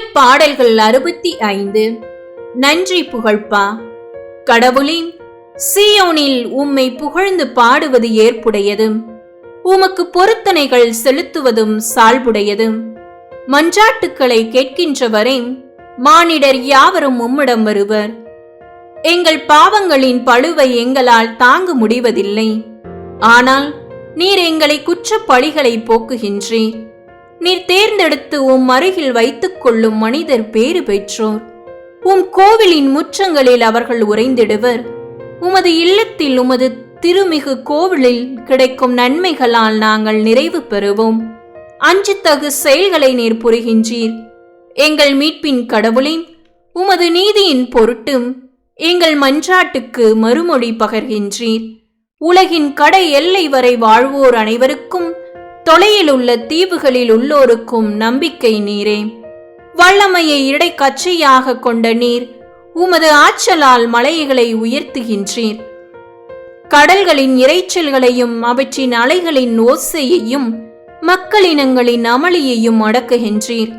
திருப்பாடல்கள் அறுபத்தி ஐந்து. நன்றி புகழ்ப்பா. கடவுளின் சீயோனில் உம்மை புகழ்ந்து பாடுவது ஏற்புடையது. உமக்கு பொருத்தனைகள் செலுத்துவதும் சால்புடையது. மன்றாட்டுக்களை கேட்கின்றவரே மானிடர் யாவரும் உம்மிடம் வருவர். எங்கள் பாவங்களின் பழுவை எங்களால் தாங்க முடிவதில்லை. ஆனால் நீர் எங்களை குற்றப்பழிகளை போக்குகின்றீர். நீர் தேர்ந்தெடுத்து உம் அருகில் வைத்துக் கொள்ளும் மனிதர் பேறு பெற்றோர். உம் கோவிலின் முற்றங்களில் அவர்கள் உறைந்திடுவர். உமது இல்லத்தில் உமது திருமிகு கோவிலில் கிடைக்கும் நன்மைகளால் நாங்கள் நிறைவு பெறுவோம். அஞ்சுத்தகு செயல்களை நீர் புரிகின்றீர். எங்கள் மீட்பின் கடவுளின் உமது நீதியின் பொருட்டும் எங்கள் மன்றாட்டுக்கு மறுமொழி பகர்கின்றீர். உலகின் கடை எல்லை வரை வாழ்வோர் அனைவருக்கும் தொலையில் உள்ள தீவுகளில் உள்ளோருக்கும் நம்பிக்கை நீரே. வல்லமையை இடைக்கச்சையாக கொண்ட நீர் உமது ஆற்றலால் மலைகளை உயர்த்துகின்றீர். கடல்களின் இரைச்சல்களையும் அவற்றின் அலைகளின் ஓசையையும் மக்களினங்களின் அமளியையும் அடக்குகின்றீர்.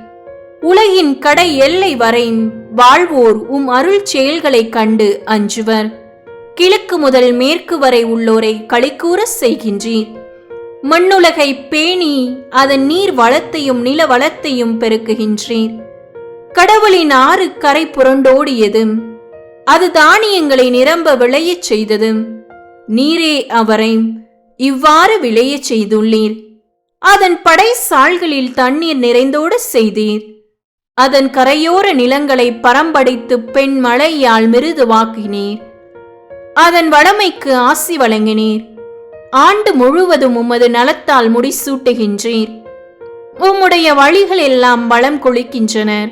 உலகின் கடை எல்லை வரை வாழ்வோர் உம் அருள் செயல்களைக் கண்டு அஞ்சுவர். கிழக்கு முதல் மேற்கு வரை உள்ளோரை களிக்கூற செய்கின்றீர். மண்ணுலகை பேணி அதன் நீர் வளத்தையும் நில வளத்தையும் பெருக்குகின்றீர். கடவுளின் ஆறு கரை புரண்டோடியதும் அது தானியங்களை நிரம்ப விளையச் செய்ததும் நீரே அவரை இவ்வாறு விளையச் செய்துள்ளீர். அதன் படை சால்களில் தண்ணீர் நிறைந்தோடு செய்தீர். அதன் கரையோர நிலங்களை பரம்படைத்து பெண் மழையால் மிருதுவாக்கினீர். அதன் வடமைக்கு ஆசி வழங்கினீர். ஆண்டு முழுவதும் உமது நலத்தால் முடிசூட்டுகின்றீர். உம்முடைய வழிகள் எல்லாம் வளம் கொளிக்கின்றன.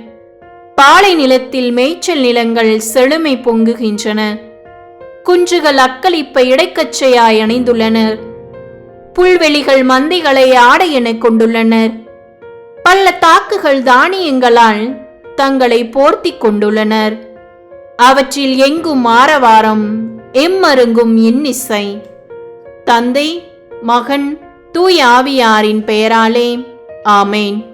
பாலை நிலத்தில் மேய்ச்சல் நிலங்கள் செழுமை பொங்குகின்றன. குன்றுகள் அக்களிப்பை இடைக்கச்சையாய் அணிந்துள்ளனர். புல்வெளிகள் மந்தைகளை ஆடை என கொண்டுள்ளனர். பள்ளத்தாக்குகள் தானியங்களால் தங்களை போர்த்திக் கொண்டுள்ளனர். அவற்றில் எங்கும் ஆரவாரம் எம்மருங்கும் இன்னிசை தந்தை மகன் தூய் ஆவியாரின் பெயராலே. ஆமேன்.